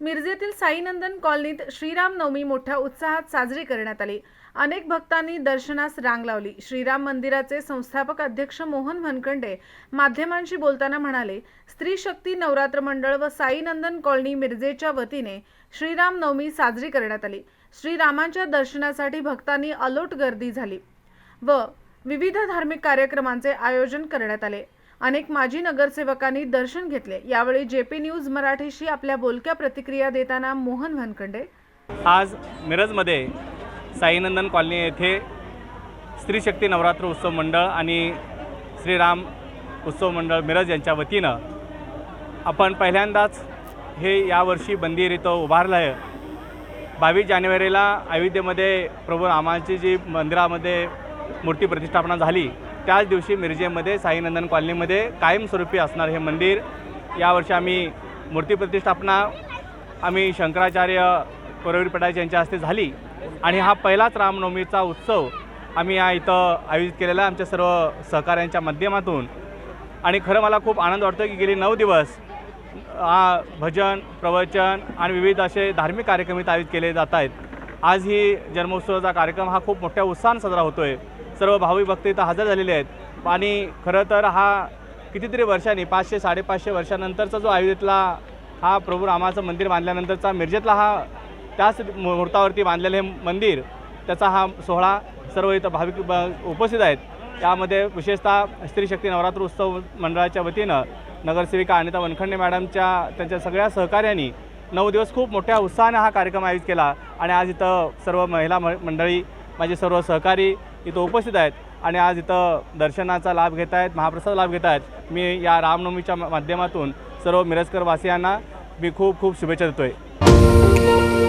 मिरजेतील साईनंदन कॉलनीत श्रीराम नवमी मोठ्या उत्साहात साजरी करण्यात आली. अनेक भक्तांनी दर्शनास रांग लावली. श्रीराम मंदिराचे संस्थापक अध्यक्ष मोहन भनकंडे माध्यमांशी बोलताना म्हणाले स्त्री शक्ती नवरात्र मंडळ व साईनंदन कॉलनी मिरजेच्या वतीने श्रीराम नवमी साजरी करण्यात आली. श्रीरामांच्या दर्शनासाठी भक्तांनी अलोट गर्दी झाली व विविध धार्मिक कार्यक्रमांचे आयोजन करण्यात आले. अनेक माजी नगरसेवकांनी दर्शन घेतले. यावेळी जे पी न्यूज मराठीशी आपल्या बोलक्या प्रतिक्रिया देताना मोहन भनकंडे आज मिरजमध्ये साईनंदन कॉलनी येथे स्त्री शक्ती नवरात्र उत्सव मंडळ आणि श्रीराम उत्सव मंडळ मिरज यांच्या वतीनं आपण पहिल्यांदाच हे यावर्षी मंदिर इथं उभारलं आहे बावीस जानेवारीला अयोध्येमध्ये प्रभू रामाची जी मंदिरामध्ये मूर्ती प्रतिष्ठापना झाली त्याच दिवशी मिरजेमध्ये साईनंदन कॉलनीमध्ये कायमस्वरूपी असणार हे मंदिर. यावर्षी आम्ही मूर्ती प्रतिष्ठापना आम्ही शंकराचार्य कोरवीर यांच्या हस्ते झाली. आणि हा पहिलाच रामनवमीचा उत्सव आम्ही या इथं आयोजित केलेला आमच्या सर्व सहकाऱ्यांच्या माध्यमातून. आणि खरं मला खूप आनंद वाटतो की गेली नऊ दिवस हा भजन प्रवचन आणि विविध असे धार्मिक कार्यक्रम इथं आयोजित केले जात आहेत. आज ही जन्मोत्सवाचा कार्यक्रम हा खूप मोठ्या उत्साहानं साजरा होतो आहे सर्व भाविक भक्त इथं हजर झालेले आहेत. आणि खरं तर हा कितीतरी वर्षांनी पाचशे साडेपाचशे वर्षानंतरचा जो अयोध्येतला हा प्रभू रामाचं मंदिर बांधल्यानंतरचा मिरजेतला हा त्याच मुहूर्तावरती बांधलेलं हे मंदिर त्याचा हा सोहळा सर्व इथं भाविक ब- उपस्थित आहेत. त्यामध्ये विशेषतः स्त्री शक्ती नवरात्र उत्सव मंडळाच्या वतीनं नगरसेविका अनिता वनखंडे मॅडमच्या त्यांच्या सगळ्या सहकार्यांनी नऊ दिवस खूप मोठ्या उत्साहाने हा कार्यक्रम आयोजित केला. आणि आज इथं सर्व महिला म- मंडळी माझे सर्व सहकारी इथं उपस्थित आहेत आणि आज इथं दर्शनाचा लाभ घेत आहेत महाप्रसाद लाभ घेत आहेत. मी या रामनवमीच्या माध्यमातून सर्व मिरजकर वासियांना मी खूप खूप शुभेच्छा देतो आहे